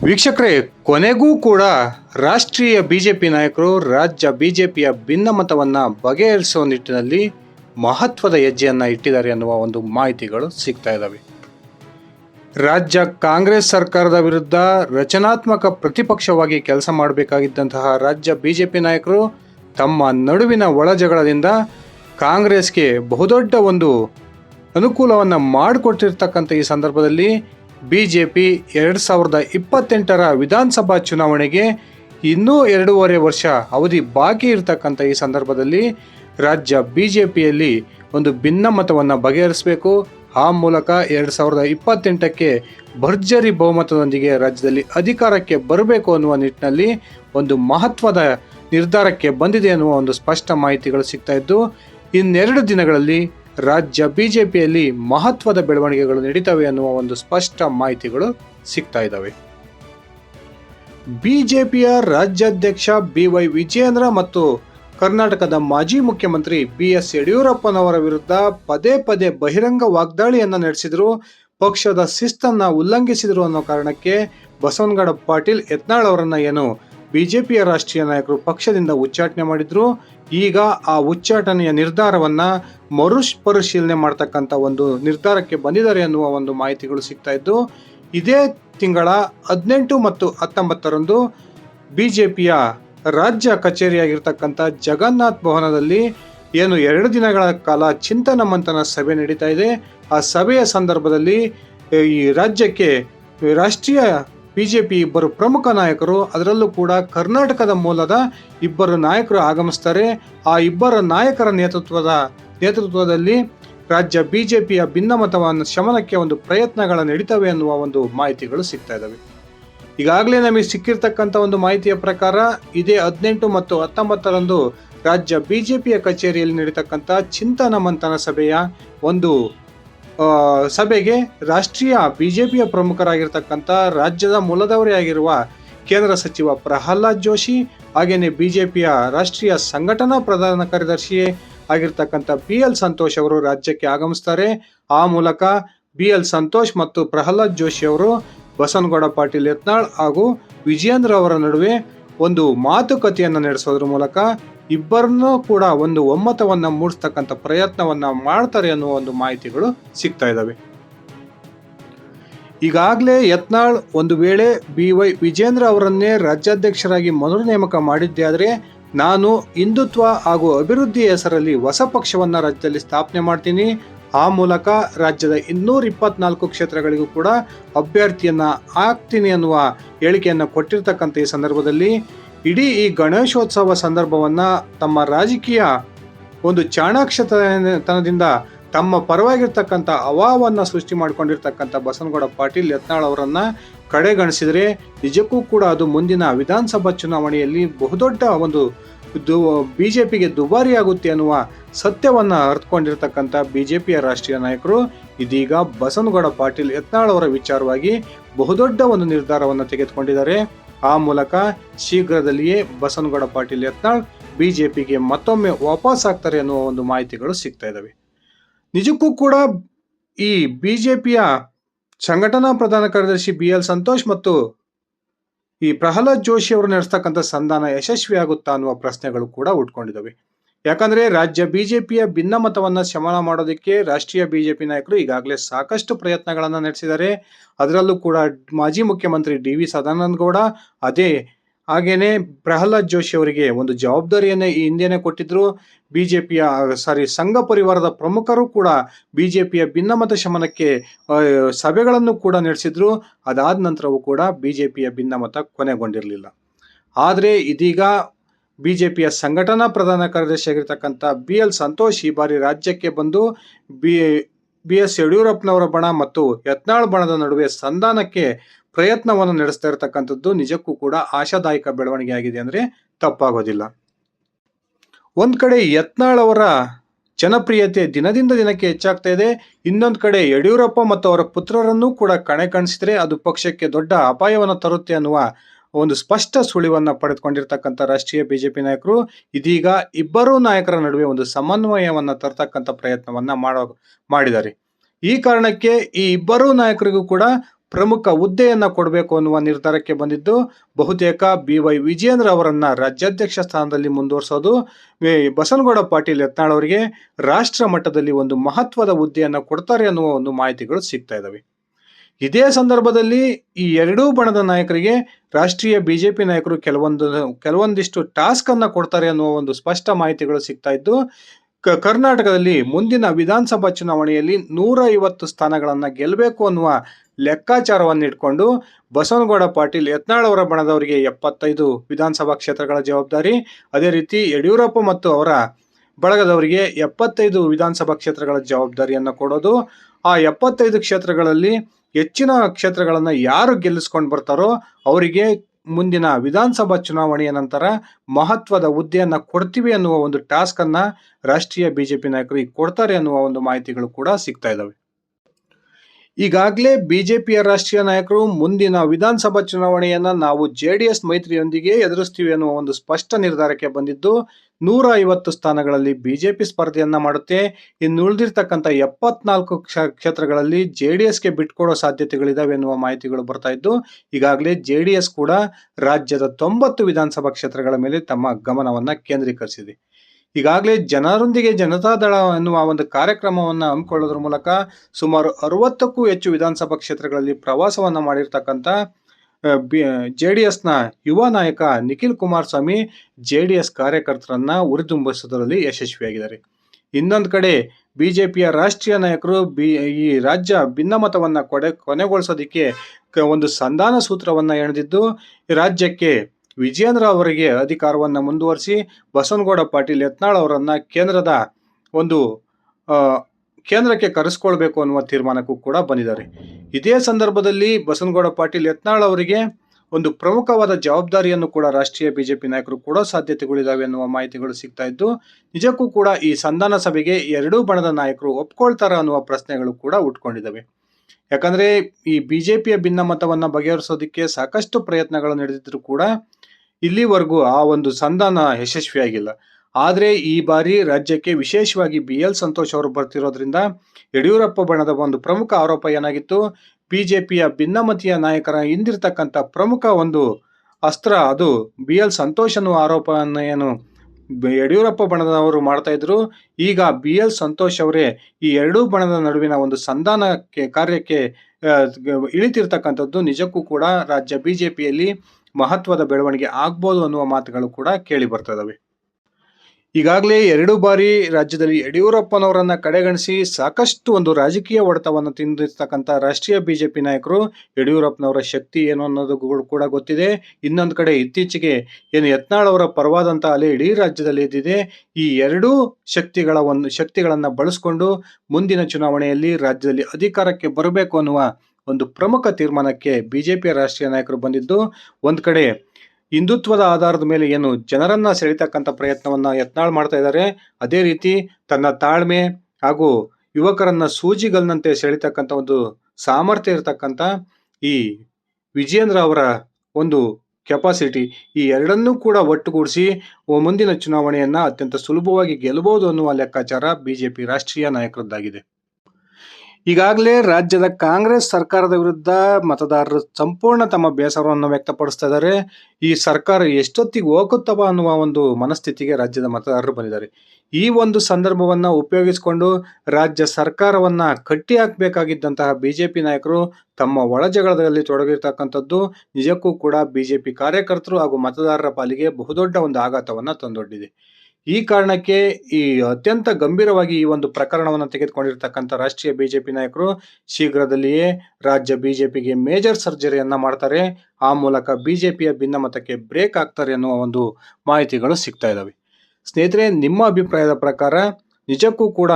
ವೀಕ್ಷಕರೇ, ಕೊನೆಗೂ ಕೂಡ ರಾಷ್ಟ್ರೀಯ ಬಿಜೆಪಿ ನಾಯಕರು ರಾಜ್ಯ ಬಿಜೆಪಿಯ ಭಿನ್ನಮತವನ್ನು ಬಗೆಹರಿಸುವ ನಿಟ್ಟಿನಲ್ಲಿ ಮಹತ್ವದ ಹೆಜ್ಜೆಯನ್ನು ಇಟ್ಟಿದ್ದಾರೆ ಅನ್ನುವ ಒಂದು ಮಾಹಿತಿಗಳು ಸಿಗ್ತಾ ಇದ್ದಾವೆ ರಾಜ್ಯ ಕಾಂಗ್ರೆಸ್ ಸರ್ಕಾರದ ವಿರುದ್ಧ ರಚನಾತ್ಮಕ ಪ್ರತಿಪಕ್ಷವಾಗಿ ಕೆಲಸ ಮಾಡಬೇಕಾಗಿದ್ದಂತಹ ರಾಜ್ಯ ಬಿಜೆಪಿ ನಾಯಕರು ತಮ್ಮ ನಡುವಿನ ಒಳಜಗಳದಿಂದ ಕಾಂಗ್ರೆಸ್ಗೆ ಬಹುದೊಡ್ಡ ಒಂದು ಅನುಕೂಲವನ್ನು ಮಾಡಿಕೊಟ್ಟಿರ್ತಕ್ಕಂಥ ಈ ಸಂದರ್ಭದಲ್ಲಿ ಬಿ ಜೆ ಪಿ ಎರಡು ಸಾವಿರದ ಇಪ್ಪತ್ತೆಂಟರ ವಿಧಾನಸಭಾ ಚುನಾವಣೆಗೆ ಇನ್ನೂ ಎರಡೂವರೆ ವರ್ಷ ಅವಧಿ ಬಾಕಿ ಇರತಕ್ಕಂಥ ಈ ಸಂದರ್ಭದಲ್ಲಿ ರಾಜ್ಯ ಬಿ ಜೆ ಪಿಯಲ್ಲಿ ಒಂದು ಭಿನ್ನಮತವನ್ನು ಬಗೆಹರಿಸಬೇಕು. ಆ ಮೂಲಕ ಎರಡು ಸಾವಿರದ ಇಪ್ಪತ್ತೆಂಟಕ್ಕೆ ಭರ್ಜರಿ ಬಹುಮತದೊಂದಿಗೆ ರಾಜ್ಯದಲ್ಲಿ ಅಧಿಕಾರಕ್ಕೆ ಬರಬೇಕು ಅನ್ನುವ ನಿಟ್ಟಿನಲ್ಲಿ ಒಂದು ಮಹತ್ವದ ನಿರ್ಧಾರಕ್ಕೆ ಬಂದಿದೆ ಅನ್ನುವ ಒಂದು ಸ್ಪಷ್ಟ ಮಾಹಿತಿಗಳು ಸಿಗ್ತಾ ಇದ್ದು, ಇನ್ನೆರಡು ದಿನಗಳಲ್ಲಿ ರಾಜ್ಯ ಬಿಜೆಪಿಯಲ್ಲಿ ಮಹತ್ವದ ಬೆಳವಣಿಗೆಗಳು ನಡೀತವೆ ಅನ್ನುವ ಒಂದು ಸ್ಪಷ್ಟ ಮಾಹಿತಿಗಳು ಸಿಗ್ತಾ ಇದ್ದಾವೆ. ಬಿಜೆಪಿಯ ರಾಜ್ಯಾಧ್ಯಕ್ಷ ಬಿ ವೈ ವಿಜಯೇಂದ್ರ ಮತ್ತು ಕರ್ನಾಟಕದ ಮಾಜಿ ಮುಖ್ಯಮಂತ್ರಿ ಬಿ ಎಸ್ ಯಡಿಯೂರಪ್ಪನವರ ವಿರುದ್ಧ ಪದೇ ಪದೇ ಬಹಿರಂಗ ವಾಗ್ದಾಳಿಯನ್ನು ನಡೆಸಿದರು. ಪಕ್ಷದ ಶಿಸ್ತನ್ನು ಉಲ್ಲಂಘಿಸಿದರು ಅನ್ನೋ ಕಾರಣಕ್ಕೆ ಬಸವನಗೌಡ ಪಾಟೀಲ್ ಯತ್ನಾಳ್ ಅವರನ್ನು ಏನು ಬಿಜೆಪಿಯ ರಾಷ್ಟ್ರೀಯ ನಾಯಕರು ಪಕ್ಷದಿಂದ ಉಚ್ಚಾಟನೆ ಮಾಡಿದ್ರು. ಈಗ ಆ ಉಚ್ಚಾಟನೆಯ ನಿರ್ಧಾರವನ್ನ ಮರುಪರಿಶೀಲನೆ ಮಾಡ್ತಕ್ಕಂಥ ಒಂದು ನಿರ್ಧಾರಕ್ಕೆ ಬಂದಿದ್ದಾರೆ ಅನ್ನುವ ಒಂದು ಮಾಹಿತಿಗಳು ಸಿಗ್ತಾ ಇದ್ದು, ಇದೇ ತಿಂಗಳ ಹದಿನೆಂಟು ಮತ್ತು ಹತ್ತೊಂಬತ್ತರಂದು ಬಿಜೆಪಿಯ ರಾಜ್ಯ ಕಚೇರಿಯಾಗಿರ್ತಕ್ಕಂಥ ಜಗನ್ನಾಥ್ ಭವನದಲ್ಲಿ ಏನು ಎರಡು ದಿನಗಳ ಕಾಲ ಚಿಂತನ ಮಂಥನ ಸಭೆ ನಡೀತಾ ಇದೆ. ಆ ಸಭೆಯ ಸಂದರ್ಭದಲ್ಲಿ ಈ ರಾಜ್ಯಕ್ಕೆ ರಾಷ್ಟ್ರೀಯ ಬಿಜೆಪಿ ಇಬ್ಬರು ಪ್ರಮುಖ ನಾಯಕರು, ಅದರಲ್ಲೂ ಕೂಡ ಕರ್ನಾಟಕದ ಮೂಲದ ಇಬ್ಬರು ನಾಯಕರು ಆಗಮಿಸ್ತಾರೆ. ಆ ಇಬ್ಬರ ನಾಯಕರ ನೇತೃತ್ವದ, ನೇತೃತ್ವದಲ್ಲಿ ರಾಜ್ಯ ಬಿಜೆಪಿಯ ಭಿನ್ನಮತವನ್ನು ಶಮನಕ್ಕೆ ಒಂದು ಪ್ರಯತ್ನಗಳ ನಡೀತವೆ ಅನ್ನುವ ಒಂದು ಮಾಹಿತಿಗಳು ಸಿಗ್ತಾ ಇದ್ದಾವೆ ಈಗಾಗಲೇ ನಮಗೆ ಸಿಕ್ಕಿರ್ತಕ್ಕಂಥ ಒಂದು ಮಾಹಿತಿಯ ಪ್ರಕಾರ, ಇದೇ ಹದಿನೆಂಟು ಮತ್ತು ಹತ್ತೊಂಬತ್ತರಂದು ರಾಜ್ಯ ಬಿಜೆಪಿಯ ಕಚೇರಿಯಲ್ಲಿ ನಡೀತಕ್ಕಂಥ ಚಿಂತನ ಮಂಥನ ಸಭೆಯ ಒಂದು ಸಭೆಗೆ ರಾಷ್ಟ್ರೀಯ ಬಿಜೆಪಿಯ ಪ್ರಮುಖರಾಗಿರ್ತಕ್ಕಂಥ ರಾಜ್ಯದ ಮೂಲದವರೇ ಆಗಿರುವ ಕೇಂದ್ರ ಸಚಿವ ಪ್ರಹ್ಲಾದ್ ಜೋಶಿ ಹಾಗೆಯೇ ಬಿಜೆಪಿಯ ರಾಷ್ಟ್ರೀಯ ಸಂಘಟನಾ ಪ್ರಧಾನ ಕಾರ್ಯದರ್ಶಿ ಆಗಿರ್ತಕ್ಕಂಥ ಬಿ ಎಲ್ ಸಂತೋಷ್ ಅವರು ರಾಜ್ಯಕ್ಕೆ ಆಗಮಿಸ್ತಾರೆ. ಆ ಮೂಲಕ ಬಿ ಎಲ್ ಸಂತೋಷ್ ಮತ್ತು ಪ್ರಹ್ಲಾದ್ ಜೋಶಿ ಅವರು ಬಸನಗೌಡ ಪಾಟೀಲ್ ಯತ್ನಾಳ್ ಹಾಗೂ ವಿಜಯೇಂದ್ರ ಅವರ ನಡುವೆ ಒಂದು ಮಾತುಕತೆಯನ್ನು ನಡೆಸೋದ್ರ ಮೂಲಕ ಇಬ್ಬರನ್ನೂ ಕೂಡ ಒಂದು ಒಮ್ಮತವನ್ನ ಮೂಡಿಸ್ತಕ್ಕಂಥ ಪ್ರಯತ್ನವನ್ನ ಮಾಡ್ತಾರೆ ಅನ್ನುವ ಒಂದು ಮಾಹಿತಿಗಳು ಸಿಗ್ತಾ ಇದ್ದಾವೆ ಈಗಾಗಲೇ ಯತ್ನಾಳ್ ಒಂದು ವೇಳೆ ಬಿ ವೈ ವಿಜೇಂದ್ರ ಅವರನ್ನೇ ರಾಜ್ಯಾಧ್ಯಕ್ಷರಾಗಿ ಮರು ನೇಮಕ ಮಾಡಿದ್ದೇ ಆದರೆ ನಾನು ಹಿಂದುತ್ವ ಹಾಗೂ ಅಭಿವೃದ್ಧಿ ಹೆಸರಲ್ಲಿ ಹೊಸ ಪಕ್ಷವನ್ನು ರಾಜ್ಯದಲ್ಲಿ ಸ್ಥಾಪನೆ ಮಾಡ್ತೀನಿ. ಆ ಮೂಲಕ ರಾಜ್ಯದ ಇನ್ನೂರ ಇಪ್ಪತ್ನಾಲ್ಕು ಕ್ಷೇತ್ರಗಳಿಗೂ ಕೂಡ ಅಭ್ಯರ್ಥಿಯನ್ನು ಹಾಕ್ತೀನಿ ಅನ್ನುವ ಹೇಳಿಕೆಯನ್ನು ಕೊಟ್ಟಿರ್ತಕ್ಕಂಥ ಈ ಸಂದರ್ಭದಲ್ಲಿ ಇಡೀ ಈ ಗಣೇಶೋತ್ಸವ ಸಂದರ್ಭವನ್ನು ತಮ್ಮ ರಾಜಕೀಯ ಒಂದು ಚಾಣಾಕ್ಷತನದಿಂದ ತಮ್ಮ ಪರವಾಗಿರ್ತಕ್ಕಂಥ ಅವಾವನ್ನು ಸೃಷ್ಟಿ ಮಾಡಿಕೊಂಡಿರ್ತಕ್ಕಂಥ ಬಸನಗೌಡ ಪಾಟೀಲ್ ಯತ್ನಾಳ್ ಅವರನ್ನು ಕಡೆಗಣಿಸಿದರೆ ನಿಜಕ್ಕೂ ಕೂಡ ಅದು ಮುಂದಿನ ವಿಧಾನಸಭಾ ಚುನಾವಣೆಯಲ್ಲಿ ಬಹುದೊಡ್ಡ ಒಂದು ದು ಪಿಗೆ ದುಬಾರಿಯಾಗುತ್ತೆ ಅನ್ನುವ ಸತ್ಯವನ್ನ ಅರ್ಥಕೊಂಡಿರ್ತಕ್ಕಂಥ ಪಿಯ ರಾಷ್ಟ್ರೀಯ ನಾಯಕರು, ಇದೀಗ ಬಸನಗೌಡ ಪಾಟೀಲ್ ಯತ್ನಾಳ್ ಅವರ ವಿಚಾರವಾಗಿ ಬಹುದೊಡ್ಡ ಒಂದು ನಿರ್ಧಾರವನ್ನು ತೆಗೆದುಕೊಂಡಿದ್ದಾರೆ. ಆ ಮೂಲಕ ಶೀಘ್ರದಲ್ಲಿಯೇ ಬಸನಗೌಡ ಪಾಟೀಲ್ ಯತ್ನಾಳ್ ಬಿಜೆಪಿಗೆ ಮತ್ತೊಮ್ಮೆ ವಾಪಸ್ ಆಗ್ತಾರೆ ಅನ್ನುವ ಒಂದು ಮಾಹಿತಿಗಳು ಸಿಗ್ತಾ ಇದ್ದಾವೆ ನಿಜಕ್ಕೂ ಕೂಡ ಈ ಬಿಜೆಪಿಯ ಸಂಘಟನಾ ಪ್ರಧಾನ ಕಾರ್ಯದರ್ಶಿ ಬಿ ಎಲ್ ಸಂತೋಷ್ ಮತ್ತು ಈ ಪ್ರಹ್ಲಾದ್ ಜೋಶಿ ಅವರು ನಡೆಸ್ತಕ್ಕಂಥ ಸಂಧಾನ ಯಶಸ್ವಿಯಾಗುತ್ತಾ ಅನ್ನುವ ಪ್ರಶ್ನೆಗಳು ಕೂಡ ಉಟ್ಕೊಂಡಿದ್ದಾವೆ ಯಾಕಂದ್ರೆ ರಾಜ್ಯ ಬಿಜೆಪಿಯ ಭಿನ್ನಮತವನ್ನ ಶಮನ ಮಾಡೋದಕ್ಕೆ ರಾಷ್ಟ್ರೀಯ ಬಿಜೆಪಿ ನಾಯಕರು ಈಗಾಗಲೇ ಸಾಕಷ್ಟು ಪ್ರಯತ್ನಗಳನ್ನು ನಡೆಸಿದ್ದಾರೆ. ಅದರಲ್ಲೂ ಕೂಡ ಮಾಜಿ ಮುಖ್ಯಮಂತ್ರಿ ಡಿ ವಿ ಸದಾನಂದ ಗೌಡ ಅದೇ ಹಾಗೇನೆ ಪ್ರಹ್ಲಾದ್ ಜೋಶಿ ಅವರಿಗೆ ಒಂದು ಜವಾಬ್ದಾರಿಯನ್ನ ಈ ಹಿಂದೆನೆ ಕೊಟ್ಟಿದ್ರು. ಬಿಜೆಪಿಯ, ಸಾರಿ, ಸಂಘ ಪರಿವಾರದ ಪ್ರಮುಖರು ಕೂಡ ಬಿಜೆಪಿಯ ಭಿನ್ನಮತ ಶಮನಕ್ಕೆ ಸಭೆಗಳನ್ನು ಕೂಡ ನಡೆಸಿದ್ರು. ಅದಾದ ನಂತರವೂ ಕೂಡ ಬಿಜೆಪಿಯ ಭಿನ್ನಮತ ಕೊನೆಗೊಂಡಿರಲಿಲ್ಲ. ಆದರೆ ಇದೀಗ ಬಿಜೆಪಿಯ ಸಂಘಟನಾ ಪ್ರಧಾನ ಕಾರ್ಯದರ್ಶಿ ಆಗಿರ್ತಕ್ಕಂಥ ಬಿ ಎಲ್ ಸಂತೋಷ್ ಈ ಬಾರಿ ರಾಜ್ಯಕ್ಕೆ ಬಂದು ಬಿ ಬಿ ಎಸ್ ಯಡಿಯೂರಪ್ಪನವರ ಬಣ ಮತ್ತು ಯತ್ನಾಳ್ ಬಣದ ನಡುವೆ ಸಂಧಾನಕ್ಕೆ ಪ್ರಯತ್ನವನ್ನು ನಡೆಸ್ತಾ ಇರತಕ್ಕಂಥದ್ದು ನಿಜಕ್ಕೂ ಕೂಡ ಆಶಾದಾಯಕ ಬೆಳವಣಿಗೆ ಆಗಿದೆ ಅಂದ್ರೆ ತಪ್ಪಾಗೋದಿಲ್ಲ. ಒಂದು ಕಡೆ ಯತ್ನಾಳ್ ಅವರ ಜನಪ್ರಿಯತೆ ದಿನದಿಂದ ದಿನಕ್ಕೆ ಹೆಚ್ಚಾಗ್ತಾ ಇದೆ. ಇನ್ನೊಂದು ಕಡೆ ಯಡಿಯೂರಪ್ಪ ಮತ್ತು ಅವರ ಪುತ್ರರನ್ನೂ ಕೂಡ ಕಣೆ ಕಾಣಿಸಿದರೆ ಅದು ಪಕ್ಷಕ್ಕೆ ದೊಡ್ಡ ಅಪಾಯವನ್ನು ತರುತ್ತೆ ಅನ್ನುವ ಒಂದು ಸ್ಪಷ್ಟ ಸುಳಿವನ್ನು ಪಡೆದುಕೊಂಡಿರ್ತಕ್ಕಂಥ ರಾಷ್ಟ್ರೀಯ ಬಿಜೆಪಿ ನಾಯಕರು, ಇದೀಗ ಇಬ್ಬರೂ ನಾಯಕರ ನಡುವೆ ಒಂದು ಸಮನ್ವಯವನ್ನು ತರ್ತಕ್ಕಂಥ ಪ್ರಯತ್ನವನ್ನ ಮಾಡೋ, ಮಾಡಿದ್ದಾರೆ. ಈ ಕಾರಣಕ್ಕೆ ಈ ಇಬ್ಬರೂ ನಾಯಕರಿಗೂ ಕೂಡ ಪ್ರಮುಖ ಹುದ್ದೆಯನ್ನು ಕೊಡಬೇಕು ಅನ್ನುವ ನಿರ್ಧಾರಕ್ಕೆ ಬಂದಿದ್ದು, ಬಹುತೇಕ ಬಿ ವೈ ವಿಜಯೇಂದ್ರ ಅವರನ್ನು ರಾಜ್ಯಾಧ್ಯಕ್ಷ ಸ್ಥಾನದಲ್ಲಿ ಮುಂದುವರಿಸೋದು ಬಸನಗೌಡ ಪಾಟೀಲ್ ಯತ್ನಾಳ್ ಅವರಿಗೆ ರಾಷ್ಟ್ರ ಮಟ್ಟದಲ್ಲಿ ಒಂದು ಮಹತ್ವದ ಹುದ್ದೆಯನ್ನು ಕೊಡ್ತಾರೆ ಅನ್ನುವ ಒಂದು ಮಾಹಿತಿಗಳು ಸಿಗ್ತಾ ಇದಾವೆ. ಇದೇ ಸಂದರ್ಭದಲ್ಲಿ ಈ ಎರಡೂ ಬಣದ ನಾಯಕರಿಗೆ ರಾಷ್ಟ್ರೀಯ ಬಿಜೆಪಿ ನಾಯಕರು ಕೆಲವೊಂದು, ಕೆಲವೊಂದಿಷ್ಟು ಟಾಸ್ಕ್ ಅನ್ನ ಕೊಡ್ತಾರೆ ಅನ್ನುವ ಒಂದು ಸ್ಪಷ್ಟ ಮಾಹಿತಿಗಳು ಸಿಗ್ತಾ ಇದ್ದು ಕರ್ನಾಟಕದಲ್ಲಿ ಮುಂದಿನ ವಿಧಾನಸಭಾ ಚುನಾವಣೆಯಲ್ಲಿ ನೂರ ಐವತ್ತು ಸ್ಥಾನಗಳನ್ನ ಗೆಲ್ಲಬೇಕು ಅನ್ನುವ ಲೆಕ್ಕಾಚಾರವನ್ನು ಇಟ್ಕೊಂಡು ಬಸವನಗೌಡ ಪಾಟೀಲ್ ಯತ್ನಾಳ್ ಅವರ ಬಣದವರಿಗೆ ಎಪ್ಪತ್ತೈದು ವಿಧಾನಸಭಾ ಕ್ಷೇತ್ರಗಳ ಜವಾಬ್ದಾರಿ, ಅದೇ ರೀತಿ ಯಡಿಯೂರಪ್ಪ ಮತ್ತು ಅವರ ಬಳಗದವರಿಗೆ ಎಪ್ಪತ್ತೈದು ವಿಧಾನಸಭಾ ಕ್ಷೇತ್ರಗಳ ಜವಾಬ್ದಾರಿಯನ್ನು ಕೊಡೋದು. ಆ ಎಪ್ಪತ್ತೈದು ಕ್ಷೇತ್ರಗಳಲ್ಲಿ ಹೆಚ್ಚಿನ ಕ್ಷೇತ್ರಗಳನ್ನು ಯಾರು ಗೆಲ್ಲಿಸ್ಕೊಂಡು ಬರ್ತಾರೋ ಅವರಿಗೆ ಮುಂದಿನ ವಿಧಾನಸಭಾ ಚುನಾವಣೆಯ ನಂತರ ಮಹತ್ವದ ಹುದ್ದೆಯನ್ನು ಕೊಡ್ತೀವಿ ಅನ್ನುವ ಒಂದು ಟಾಸ್ಕನ್ನು ರಾಷ್ಟ್ರೀಯ ರಾಷ್ಟ್ರೀಯ ಬಿಜೆಪಿ ನಾಯಕರು ಈಗ ಕೊಡ್ತಾರೆ ಅನ್ನುವ ಒಂದು ಮಾಹಿತಿಗಳು ಕೂಡ ಸಿಗ್ತಾ ಇದಾವೆ. ಈಗಾಗಲೇ ಬಿಜೆಪಿಯ ರಾಷ್ಟ್ರೀಯ ನಾಯಕರು ಮುಂದಿನ ವಿಧಾನಸಭಾ ಚುನಾವಣೆಯನ್ನ ನಾವು ಜೆ ಡಿ ಎಸ್ ಮೈತ್ರಿಯೊಂದಿಗೆ ಎದುರಿಸ್ತೀವಿ ಅನ್ನುವ ಒಂದು ಸ್ಪಷ್ಟ ನಿರ್ಧಾರಕ್ಕೆ ಬಂದಿದ್ದು, ನೂರ ಐವತ್ತು ಸ್ಥಾನಗಳಲ್ಲಿ ಬಿಜೆಪಿ ಸ್ಪರ್ಧೆಯನ್ನ ಮಾಡುತ್ತೆ. ಇನ್ನು ಉಳಿದಿರ್ತಕ್ಕಂಥ ಎಪ್ಪತ್ನಾಲ್ಕು ಕ್ಷ, ಕ್ಷೇತ್ರಗಳಲ್ಲಿ ಜೆ ಡಿ ಎಸ್ಗೆ ಬಿಟ್ಕೊಡೋ ಸಾಧ್ಯತೆಗಳಿದಾವೆ ಎನ್ನುವ ಮಾಹಿತಿಗಳು ಬರ್ತಾ ಇದ್ದು, ಈಗಾಗಲೇ ಜೆ ಡಿ ಎಸ್ ಕೂಡ ರಾಜ್ಯದ ತೊಂಬತ್ತು ವಿಧಾನಸಭಾ ಕ್ಷೇತ್ರಗಳ ಮೇಲೆ ತಮ್ಮ ಗಮನವನ್ನು ಕೇಂದ್ರೀಕರಿಸಿದೆ. ಈಗಾಗಲೇ ಜನರೊಂದಿಗೆ ಜನತಾ ದಳ ಎನ್ನುವ ಒಂದು ಕಾರ್ಯಕ್ರಮವನ್ನು ಹಮ್ಮಿಕೊಳ್ಳೋದ್ರ ಮೂಲಕ ಸುಮಾರು ಅರವತ್ತಕ್ಕೂ ಹೆಚ್ಚು ವಿಧಾನಸಭಾ ಕ್ಷೇತ್ರಗಳಲ್ಲಿ ಪ್ರವಾಸವನ್ನ ಮಾಡಿರ್ತಕ್ಕಂಥ ಜೆ ಡಿ ಎಸ್ನ ಯುವ ನಾಯಕ Nikhil Kumaraswamy J D S ಕಾರ್ಯಕರ್ತರನ್ನು ಉರಿದುಂಬಿಸೋದ್ರಲ್ಲಿ ಯಶಸ್ವಿಯಾಗಿದ್ದಾರೆ. ಇನ್ನೊಂದು ಕಡೆ ಬಿ ಜೆ ಪಿಯ ರಾಷ್ಟ್ರೀಯ ನಾಯಕರು ಬಿ, ಈ ರಾಜ್ಯ ಭಿನ್ನಮತವನ್ನು ಕೊಡೆ, ಕೊನೆಗೊಳಿಸೋದಕ್ಕೆ ಒಂದು ಸಂಧಾನ ಸೂತ್ರವನ್ನು ಎಣೆದಿದ್ದು ರಾಜ್ಯಕ್ಕೆ ವಿಜಯೇಂದ್ರ ಅವರಿಗೆ ಅಧಿಕಾರವನ್ನು ಮುಂದುವರಿಸಿ ಬಸವನಗೌಡ ಪಾಟೀಲ್ ಯತ್ನಾಳ್ ಅವರನ್ನು ಕೇಂದ್ರದ ಒಂದು ಕೇಂದ್ರಕ್ಕೆ ಕರೆಸ್ಕೊಳ್ಬೇಕು ಅನ್ನುವ ತೀರ್ಮಾನಕ್ಕೂ ಕೂಡ ಬಂದಿದ್ದಾರೆ. ಇದೇ ಸಂದರ್ಭದಲ್ಲಿ ಬಸವನಗೌಡ ಪಾಟೀಲ್ ಯತ್ನಾಳ್ ಅವರಿಗೆ ಒಂದು ಪ್ರಮುಖವಾದ ಜವಾಬ್ದಾರಿಯನ್ನು ಕೂಡ ರಾಷ್ಟ್ರೀಯ ಬಿಜೆಪಿ ನಾಯಕರು ಕೂಡ ಸಾಧ್ಯತೆಗಳಿದ್ದಾವೆ ಎನ್ನುವ ಮಾಹಿತಿಗಳು ಸಿಗ್ತಾ ಇದ್ದು, ನಿಜಕ್ಕೂ ಕೂಡ ಈ ಸಂಧಾನ ಸಭೆಗೆ ಎರಡೂ ಬಣದ ನಾಯಕರು ಒಪ್ಕೊಳ್ತಾರ ಅನ್ನುವ ಪ್ರಶ್ನೆಗಳು ಕೂಡ ಉಟ್ಕೊಂಡಿದ್ದಾವೆ. ಯಾಕಂದ್ರೆ ಈ ಬಿಜೆಪಿಯ ಭಿನ್ನಮತವನ್ನು ಬಗೆಹರಿಸೋದಕ್ಕೆ ಸಾಕಷ್ಟು ಪ್ರಯತ್ನಗಳು ನಡೆದಿದ್ದರೂ ಕೂಡ ಇಲ್ಲಿವರೆಗೂ ಆ ಒಂದು ಸಂಧಾನ ಯಶಸ್ವಿಯಾಗಿಲ್ಲ. ಆದರೆ ಈ ಬಾರಿ ರಾಜ್ಯಕ್ಕೆ ವಿಶೇಷವಾಗಿ ಬಿ ಎಲ್ ಸಂತೋಷ್ ಅವರು ಬರ್ತಿರೋದ್ರಿಂದ ಯಡಿಯೂರಪ್ಪ ಬಣದ ಒಂದು ಪ್ರಮುಖ ಆರೋಪ ಏನಾಗಿತ್ತು? ಬಿಜೆಪಿಯ ಭಿನ್ನಮತೀಯ ನಾಯಕರ ಹಿಂದಿರ್ತಕ್ಕಂಥ ಪ್ರಮುಖ ಒಂದು ಅಸ್ತ್ರ ಅದು ಬಿ ಎಲ್ ಸಂತೋಷ್ ಅನ್ನುವ ಆರೋಪವನ್ನು ಏನು ಯಡಿಯೂರಪ್ಪ ಬಣದವರು ಮಾಡ್ತಾ ಇದ್ರು. ಈಗ ಬಿ ಎಲ್ ಸಂತೋಷ್ ಅವರೇ ಈ ಎರಡೂ ಬಣದ ನಡುವಿನ ಒಂದು ಸಂಧಾನಕ್ಕೆ ಕಾರ್ಯಕ್ಕೆ ಇಳಿತಿರ್ತಕ್ಕಂಥದ್ದು ನಿಜಕ್ಕೂ ಕೂಡ ರಾಜ್ಯ ಬಿಜೆಪಿಯಲ್ಲಿ. ಮಹತ್ವದ ಬೆಳವಣಿಗೆ ಆಗ್ಬೋದು ಅನ್ನುವ ಮಾತುಗಳು ಕೂಡ ಕೇಳಿ ಬರ್ತಾ ಈಗಾಗಲೇ ಎರಡು ಬಾರಿ ರಾಜ್ಯದಲ್ಲಿ ಯಡಿಯೂರಪ್ಪನವರನ್ನ ಕಡೆಗಣಿಸಿ ಸಾಕಷ್ಟು ಒಂದು ರಾಜಕೀಯ ಒಡೆತವನ್ನು ತಿಂದಿರ್ತಕ್ಕಂಥ ರಾಷ್ಟ್ರೀಯ ಬಿಜೆಪಿ ನಾಯಕರು, ಯಡಿಯೂರಪ್ಪನವರ ಶಕ್ತಿ ಏನು ಅನ್ನೋದು ಕೂಡ ಗೊತ್ತಿದೆ. ಇನ್ನೊಂದು ಕಡೆ ಇತ್ತೀಚೆಗೆ ಏನು ಯತ್ನಾಳ್ ಅವರ ಪರವಾದಂಥ ಅಲೆ ಇಡೀ ರಾಜ್ಯದಲ್ಲಿ ಎದ್ದಿದೆ. ಈ ಎರಡೂ ಶಕ್ತಿಗಳ ಒಂದು ಶಕ್ತಿಗಳನ್ನು ಬಳಸ್ಕೊಂಡು ಮುಂದಿನ ಚುನಾವಣೆಯಲ್ಲಿ ರಾಜ್ಯದಲ್ಲಿ ಅಧಿಕಾರಕ್ಕೆ ಬರಬೇಕು ಅನ್ನುವ ಒಂದು ಪ್ರಮುಖ ತೀರ್ಮಾನಕ್ಕೆ ಬಿಜೆಪಿ ರಾಷ್ಟ್ರೀಯ ನಾಯಕರು ಬಂದಿದ್ದು, ಒಂದು ಕಡೆ ಹಿಂದುತ್ವದ ಆಧಾರದ ಮೇಲೆ ಏನು ಜನರನ್ನ ಸೆಳಿತಕ್ಕಂಥ ಪ್ರಯತ್ನವನ್ನ ಯತ್ನಾಳ್ ಮಾಡ್ತಾ ಇದ್ದಾರೆ ಅದೇ ರೀತಿ ತನ್ನ ತಾಳ್ಮೆ ಹಾಗೂ ಯುವಕರನ್ನ ಸೂಜಿಗಲ್ನಂತೆ ಸೆಳಿತಕ್ಕಂಥ ಒಂದು ಸಾಮರ್ಥ್ಯ ಇರತಕ್ಕಂಥ ಈ ವಿಜೇಂದ್ರ ಅವರ ಒಂದು ಕೆಪಾಸಿಟಿ ಈ ಎರಡನ್ನೂ ಕೂಡ ಒಟ್ಟುಗೂಡಿಸಿ ಮುಂದಿನ ಚುನಾವಣೆಯನ್ನ ಅತ್ಯಂತ ಸುಲಭವಾಗಿ ಗೆಲ್ಲಬಹುದು ಅನ್ನುವ ಲೆಕ್ಕಾಚಾರ ಬಿಜೆಪಿ ರಾಷ್ಟ್ರೀಯ ನಾಯಕರದ್ದಾಗಿದೆ. ಈಗಾಗಲೇ ರಾಜ್ಯದ ಕಾಂಗ್ರೆಸ್ ಸರ್ಕಾರದ ವಿರುದ್ಧ ಮತದಾರರು ಸಂಪೂರ್ಣ ತಮ್ಮ ಬೇಸರವನ್ನು ವ್ಯಕ್ತಪಡಿಸ್ತಾ ಇದ್ದಾರೆ. ಈ ಸರ್ಕಾರ ಎಷ್ಟೊತ್ತಿಗೆ ಹೋಗುತ್ತವ ಅನ್ನುವ ಒಂದು ಮನಸ್ಥಿತಿಗೆ ರಾಜ್ಯದ ಮತದಾರರು ಬಂದಿದ್ದಾರೆ. ಈ ಒಂದು ಸಂದರ್ಭವನ್ನ ಉಪಯೋಗಿಸಿಕೊಂಡು ರಾಜ್ಯ ಸರ್ಕಾರವನ್ನ ಕಟ್ಟಿ ಹಾಕಬೇಕಾಗಿದ್ದಂತಹ ಬಿಜೆಪಿ ನಾಯಕರು ತಮ್ಮ ಒಳಜಗಳದಲ್ಲಿ ತೊಡಗಿರ್ತಕ್ಕಂಥದ್ದು ನಿಜಕ್ಕೂ ಕೂಡ ಬಿಜೆಪಿ ಕಾರ್ಯಕರ್ತರು ಹಾಗೂ ಮತದಾರರ ಪಾಲಿಗೆ ಬಹುದೊಡ್ಡ ಒಂದು ಆಘಾತವನ್ನ ತಂದೊಡ್ಡಿದೆ. ಈ ಕಾರಣಕ್ಕೆ ಈ ಅತ್ಯಂತ ಗಂಭೀರವಾಗಿ ಈ ಒಂದು ಪ್ರಕರಣವನ್ನು ತೆಗೆದುಕೊಂಡಿರ್ತಕ್ಕಂಥ ರಾಷ್ಟ್ರೀಯ ಬಿಜೆಪಿ ನಾಯಕರು ಶೀಘ್ರದಲ್ಲಿಯೇ ರಾಜ್ಯ ಬಿಜೆಪಿಗೆ ಮೇಜರ್ ಸರ್ಜರಿಯನ್ನ ಮಾಡ್ತಾರೆ. ಆ ಮೂಲಕ ಬಿಜೆಪಿಯ ಭಿನ್ನಮತಕ್ಕೆ ಬ್ರೇಕ್ ಆಗ್ತಾರೆ ಅನ್ನುವ ಒಂದು ಮಾಹಿತಿಗಳು ಸಿಗ್ತಾ ಇದಾವೆ. ಸ್ನೇಹಿತರೆ, ನಿಮ್ಮ ಅಭಿಪ್ರಾಯದ ಪ್ರಕಾರ ನಿಜಕ್ಕೂ ಕೂಡ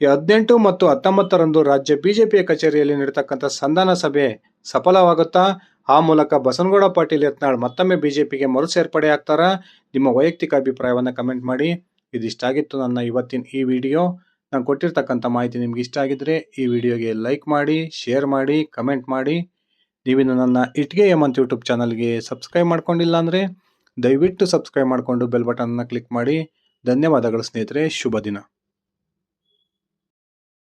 ಹದಿನೆಂಟು ಮತ್ತು ಹತ್ತೊಂಬತ್ತರಂದು ರಾಜ್ಯ ಬಿಜೆಪಿಯ ಕಚೇರಿಯಲ್ಲಿ ನಡೀತಕ್ಕಂಥ ಸಂಧಾನ ಸಭೆ ಸಫಲವಾಗುತ್ತಾ ಆ ಮೂಲಕ ಬಸನಗೌಡ ಪಾಟೀಲ್ ಯತ್ನಾಳ್ ಮತ್ತೊಮ್ಮೆ ಬಿಜೆಪಿಗೆ ಮರು ಸೇರ್ಪಡೆ ಆಗ್ತಾರಾ? ನಿಮ್ಮ ವೈಯಕ್ತಿಕ ಅಭಿಪ್ರಾಯವನ್ನು ಕಮೆಂಟ್ ಮಾಡಿ. ಇದಿಷ್ಟಾಗಿತ್ತು ನನ್ನ ಇವತ್ತಿನ ಈ ವಿಡಿಯೋ. ನಾನು ಕೊಟ್ಟಿರ್ತಕ್ಕಂಥ ಮಾಹಿತಿ ನಿಮ್ಗೆ ಇಷ್ಟ ಆಗಿದ್ರೆ ಈ ವಿಡಿಯೋಗೆ ಲೈಕ್ ಮಾಡಿ, ಶೇರ್ ಮಾಡಿ, ಕಮೆಂಟ್ ಮಾಡಿ. ನೀವಿನ್ನು ನನ್ನ ಇಟ್ಗೆ ಯಮಂತ್ ಯೂಟ್ಯೂಬ್ ಚಾನಲ್ಗೆ ಸಬ್ಸ್ಕ್ರೈಬ್ ಮಾಡ್ಕೊಂಡಿಲ್ಲ ಅಂದರೆ ದಯವಿಟ್ಟು ಸಬ್ಸ್ಕ್ರೈಬ್ ಮಾಡಿಕೊಂಡು ಬೆಲ್ ಬಟನ್ನ ಕ್ಲಿಕ್ ಮಾಡಿ. ಧನ್ಯವಾದಗಳು ಸ್ನೇಹಿತರೆ, ಶುಭ ದಿನ.